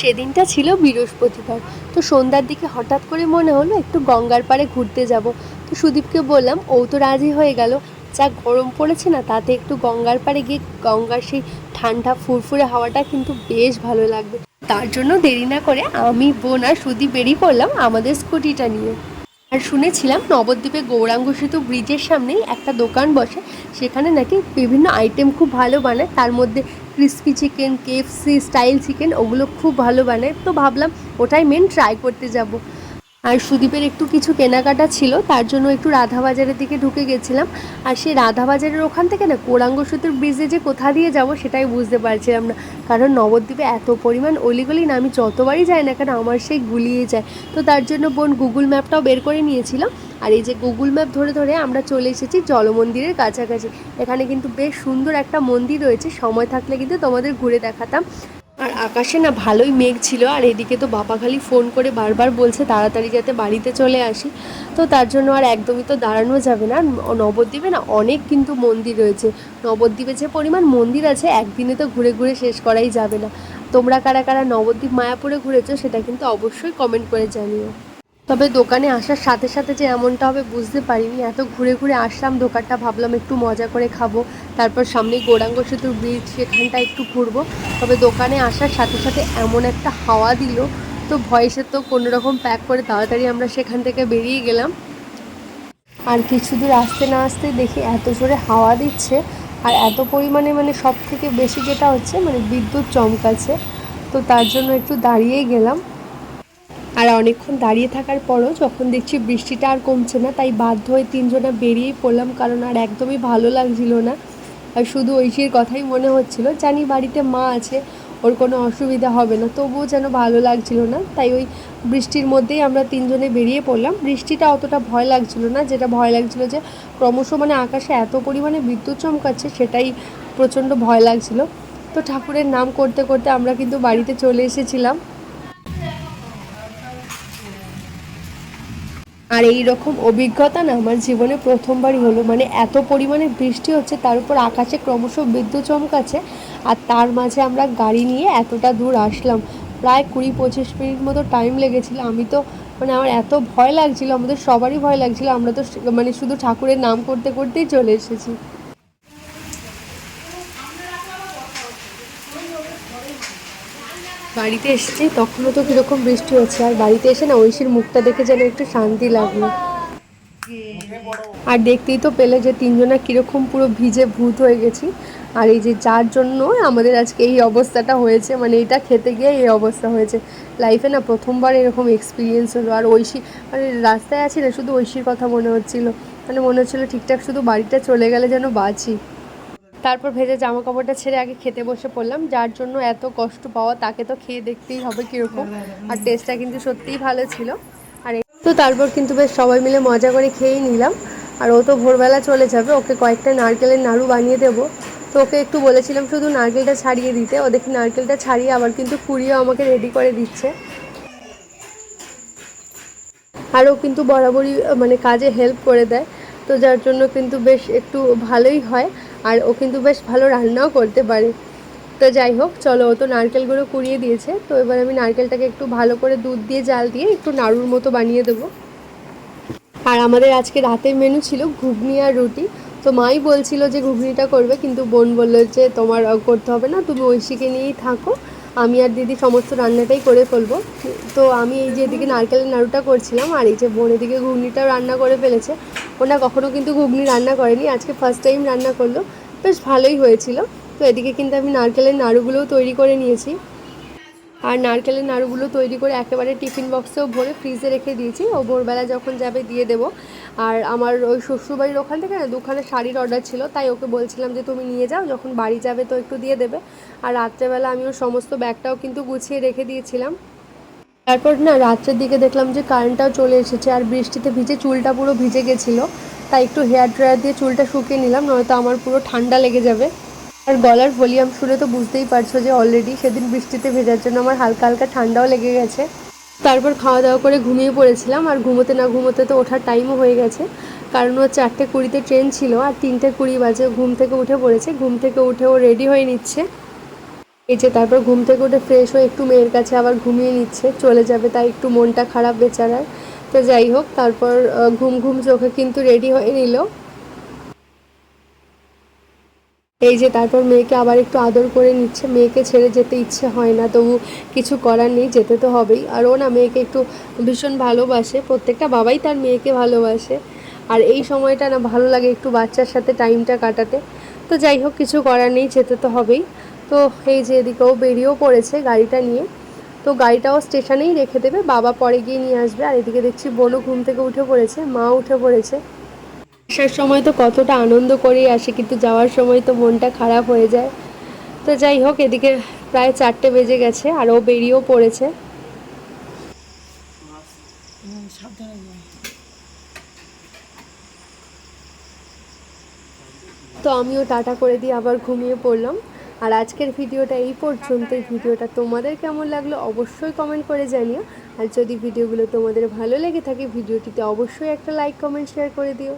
সেদিনটা ছিল বৃহস্পতিবার। তো সন্ধ্যার দিকে হঠাৎ করে মনে হলো একটু গঙ্গার পাড়ে ঘুরতে যাব। তো সুদীপকে বললাম, ও তো রাজি হয়ে গেল। যা গরম পড়েছে না, তাতে একটু গঙ্গার পাড়ে গিয়ে গঙ্গার সেই ঠান্ডা ফুরফুরে হাওয়াটা কিন্তু বেশ ভালো লাগবে। তার জন্য দেরি না করে আমি, বোন আর সুদীপ বেরিয়ে পড়লাম আমাদের স্কুটিটা নিয়ে। আর শুনেছিলাম নবদ্বীপে গৌরাঙ্গ সেতু ব্রিজের সামনেই একটা দোকান বসে। সেখানে নাকি বিভিন্ন আইটেম খুব ভালো বানায়। তার মধ্যে crispy chicken KFC style chicken ওগুলো খুব ভালো বানায়। তো ভাবলাম ওটাই মেন ট্রাই করতে যাব। আর সুদীপের একটু কিছু কেনাকাটা ছিল, তার জন্য একটু রাধা বাজারের দিকে ঢুকে গেছিলাম। আর সেই রাধা বাজারের ওখান থেকে না, কোরাঙ্গ সেতুর ব্রিজে যে কোথা দিয়ে যাব সেটাই বুঝতে পারছিলাম না। কারণ নবদ্বীপে এত পরিমাণ অলিগলি না, আমি যতবারই যাই না কেন আমার সেই গুলিয়ে যায়। তো তার জন্য বোন গুগল ম্যাপটাও বের করে নিয়েছিল আর এই যে গুগল ম্যাপ ধরে ধরে আমরা চলে এসেছি জলমন্দিরের কাছাকাছি। এখানে কিন্তু বেশ সুন্দর একটা মন্দির রয়েছে, সময় থাকলে কিন্তু তোমাদের ঘুরে দেখাতাম। আর আকাশে না ভালোই মেঘ ছিল আর এদিকে তো বাবা খালি ফোন করে বারবার বলছে তাড়াতাড়ি যাতে বাড়িতে চলে আসি। তো তার জন্য আর একদমই তো দাঁড়ানো যাবে না। নবদ্বীপে না অনেক কিন্তু মন্দির রয়েছে। নবদ্বীপে যে পরিমাণ মন্দির আছে, একদিনে তো ঘুরে ঘুরে শেষ করাই যাবে না। তোমরা কারা কারা নবদ্বীপ, মায়াপুরে ঘুরেছো সেটা কিন্তু অবশ্যই কমেন্ট করে জানিও। তবে দোকানে আসার সাথে সাথে যে এমনটা হবে বুঝতে পারিনি। এত ঘুরে ঘুরে আসলাম, দোকানটা ভাবলাম একটু মজা করে খাব। তারপর সামনেই গৌরাঙ্গ সেতুর ব্রিজ সেখানটা একটু ঘুরবো। তবে দোকানে আসার সাথে সাথে এমন একটা হাওয়া দিল, তো ভয়েসে তো কোনো রকম প্যাক করে তাড়াতাড়ি আমরা সেখান থেকে বেরিয়ে গেলাম। আর কিছু দূর আসতে না আসতে দেখি এত জোরে হাওয়া দিচ্ছে, আর এত পরিমাণে মানে সব থেকে বেশি যেটা হচ্ছে মানে বিদ্যুৎ চমকাচ্ছে। তো তার জন্য একটু দাঁড়িয়েই গেলাম। আর অনেকক্ষণ দাঁড়িয়ে থাকার পরও যখন দেখছি বৃষ্টিটা আর কমছে না, তাই বাধ্য হয়ে তিনজনা বেরিয়েই পড়লাম, কারণ আর একদমই ভালো লাগছিল না। আর শুধু ঐশীর কথাই মনে হচ্ছিল, জানি বাড়িতে মা আছে, ওর কোনো অসুবিধা হবে না, তবুও যেন ভালো লাগছিল না। তাই ওই বৃষ্টির মধ্যেই আমরা তিনজনে বেরিয়ে পড়লাম। বৃষ্টিটা অতটা ভয় লাগছিল না, যেটা ভয় লাগছিল যে ক্রমশ মানে আকাশে এত পরিমাণে বিদ্যুৎ চমকাচ্ছে, সেটাই প্রচণ্ড ভয় লাগছিল। তো ঠাকুরের নাম করতে করতে আমরা কিন্তু বাড়িতে চলে এসেছিলাম। আর এই রকম অভিজ্ঞতা না আমার জীবনে প্রথমবারই হলো। মানে এত পরিমাণে বৃষ্টি হচ্ছে, তার উপর আকাশে ক্রমশ বিদ্যুৎ চমকাচ্ছে আর তার মাঝে আমরা গাড়ি নিয়ে এতটা দূর আসলাম। প্রায় কুড়ি পঁচিশ মিনিট মতো টাইম লেগেছিল। আমি তো মানে আমার এত ভয় লাগছিল, আমাদের সবারই ভয় লাগছিল। আমরা তো মানে শুধু ঠাকুরের নাম করতে করতেই চলে এসেছি। বাড়িতে এসেছি, তখনও তো কীরকম বৃষ্টি হচ্ছে। আর বাড়িতে এসে না ঐশীর মুখটা দেখে যেন একটু শান্তি লাগল। আর দেখতেই তো পেলে যে তিনজনা কীরকম পুরো ভিজে ভূত হয়ে গেছি। আর এই যে যার জন্য আমাদের আজকে এই অবস্থাটা হয়েছে মানে এটা খেতে গিয়ে এই অবস্থা হয়েছে। লাইফে না প্রথমবার এরকম এক্সপিরিয়েন্স হলো। আর ঐশী মানে রাস্তায় আছি না, শুধু ঐশীর কথা মনে হচ্ছিল। মানে মনে হচ্ছিল ঠিকঠাক শুধু বাড়িটা চলে গেলে যেন বাঁচি। তারপর ভেজে জামা কাপড়টা ছেড়ে আগে খেতে বসে পড়লাম, যার জন্য এত কষ্ট পাওয়া তাকে তো খেয়ে দেখতেই হবে কীরকম। আর টেস্টটা কিন্তু সত্যিই ভালো ছিল। আর তো তারপর কিন্তু বেশ সবাই মিলে মজা করে খেয়েই নিলাম। আর ও তো ভোরবেলা চলে যাবে, ওকে কয়েকটা নারকেলের নাড়ু বানিয়ে দেবো। তো ওকে একটু বলেছিলাম শুধু নারকেলটা ছাড়িয়ে দিতে, ও দেখি নারকেলটা ছাড়িয়ে আবার কিন্তু কুড়িয়ে আমাকে রেডি করে দিচ্ছে। আর ও কিন্তু বরাবরই মানে কাজে হেল্প করে দেয়। তো যার জন্য কিন্তু বেশ একটু ভালোই হয়। আর ও কিন্তু বেশ ভালো রান্নাও করতে পারে। তো যাই হোক, চলো ও তো নারকেলগুলো কুড়িয়ে দিয়েছে। তো এবার আমি নারকেলটাকে একটু ভালো করে দুধ দিয়ে জাল দিয়ে একটু নাড়ুর মতো বানিয়ে দেবো। আর আমাদের আজকে রাতের মেনু ছিল ঘুগনি আর রুটি। তো মাই বলছিল যে ঘুগনিটা করবে, কিন্তু বোন বলল যে তোমার করতে হবে না, তুমি ঐশীকে নিয়েই থাকো। আমি আর দিদি সমস্ত রান্নাটাই করে ফেলব। তো আমি এই যে এদিকে নারকেলের নাড়ুটা করছিলাম, আর এই যে বোন এদিকে ঘুগনিটাও রান্না করে ফেলেছে। ওনা কখনো কিন্তু ঘুগনি রান্না করেনি, আজকে ফার্স্ট টাইম রান্না করল। বেশ ভালোই হয়েছিল। তো এদিকে কিন্তু আমি নারকেলের নাড়ুগুলোও তৈরি করে নিয়েছি। আর নারকেলের নাড়ুগুলো তৈরি করে একেবারে টিফিন বক্সেও ভরে ফ্রিজে রেখে দিয়েছি। ও ভোরবেলা যখন যাবে দিয়ে দেবো। আর আমার ওই শ্বশুরবাড়ির ওখান থেকে না, দুখানে শাড়ির অর্ডার ছিল, তাই ওকে বলছিলাম যে, তুমি নিয়ে যাও, যখন বাড়ি যাবে তো একটু দিয়ে দেবে। আর রাত্রেবেলা আমি ওর সমস্ত ব্যাগটাও কিন্তু গুছিয়ে রেখে দিয়েছিলাম। তারপর না রাত্রের দিকে দেখলাম যে কারেন্টটাও চলে এসেছে আর বৃষ্টিতে ভিজে চুলটা পুরো ভিজে গেছিল। তাই একটু হেয়ার ড্রায়ার দিয়ে চুলটা শুকিয়ে নিলাম, নয়তো আমার পুরো ঠান্ডা লেগে যাবে। আর গলার ভলিউম শুনে তো বুঝতেই পারছ যে অলরেডি সেদিন বৃষ্টিতে ভেজার জন্য আমার হালকা হালকা ঠান্ডাও লেগে গেছে। তারপর খাওয়া দাওয়া করে ঘুমিয়ে পড়েছিলাম, আর ঘুমোতে না ঘুমোতে তো ওঠার টাইমও হয়ে গেছে। কারণ ও চারটে কুড়িতে ট্রেন ছিল, আর তিনটে কুড়ি বাজে ঘুম থেকে উঠে পড়েছে। ঘুম থেকে উঠে ও রেডি হয়ে নিচ্ছে। এই যে তারপর ঘুম থেকে উঠে ফ্রেশ হয়ে একটু মেয়ের কাছে আবার ঘুমিয়ে নিচ্ছে, চলে যাবে তাই একটু মনটা খারাপ বেচারার। তো যাই হোক, তারপর ঘুম ঘুম চোখে কিন্তু রেডি হয়ে নিল। এই যে তারপর মেয়েকে আবার একটু আদর করে নিচ্ছে। মেয়েকে ছেড়ে যেতে ইচ্ছে হয় না, তবু কিছু করার নেই, যেতে তো হবেই। আর ও না মেয়েকে একটু ভীষণ ভালোবাসে, প্রত্যেকটা বাবাই তার মেয়েকে ভালোবাসে। আর এই সময়টা না ভালো লাগে একটু বাচ্চার সাথে টাইমটা কাটাতে। তো যাই হোক, কিছু করার নেই, যেতে তো হবেই। তো এই যে এদিকেও বেরিয়েও পড়েছে গাড়িটা নিয়ে। তো গাড়িটাও স্টেশনেই রেখে দেবে, বাবা পরে গিয়ে নিয়ে আসবে। আর এদিকে দেখছি বোনও ঘুম থেকে উঠে পড়েছে মা উঠে পড়েছে। আসার সময় তো কতটা আনন্দ করেই আসে, কিন্তু যাওয়ার সময় তো মনটা খারাপ হয়ে যায়। তো যাই হোক, এদিকে প্রায় চারটে বেজে গেছে, আর ও বেরিয়েও পড়েছে। তো আমিও টাটা করে দিয়ে আবার ঘুমিয়ে পড়লাম। আর আজকের ভিডিওটা এই পর্যন্ত এই ভিডিওটা তোমাদের কেমন লাগল অবশ্যই কমেন্ট করে জানিও। আর যদি ভিডিওগুলো তোমাদের ভালো লেগে থাকে, ভিডিওটিতে অবশ্যই একটা লাইক কমেন্ট শেয়ার করে দিও।